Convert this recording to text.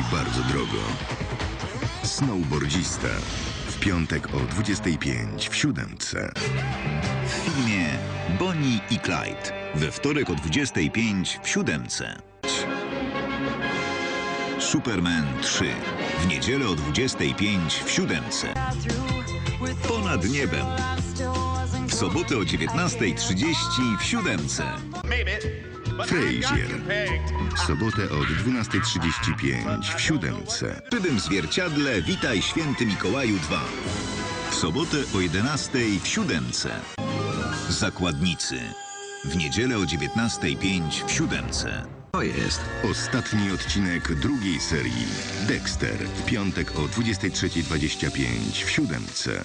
bardzo drogo. Snowboardzista. W piątek o 25 w siódemce. W filmie Bonnie i Clyde. We wtorek o 25 w siódemce. Superman 3. W niedzielę o 25 w siódemce. Ponad niebem. W sobotę o 19.30 w siódemce. Frasier. W sobotę od 12.35 w siódemce. W Żywym zwierciadle Witaj Święty Mikołaju 2. W sobotę o 11.00 w siódemce. Zakładnicy. W niedzielę o 19.05 w siódemce. To jest Ostatni odcinek drugiej serii. Dexter. W piątek o 23.25 w siódemce.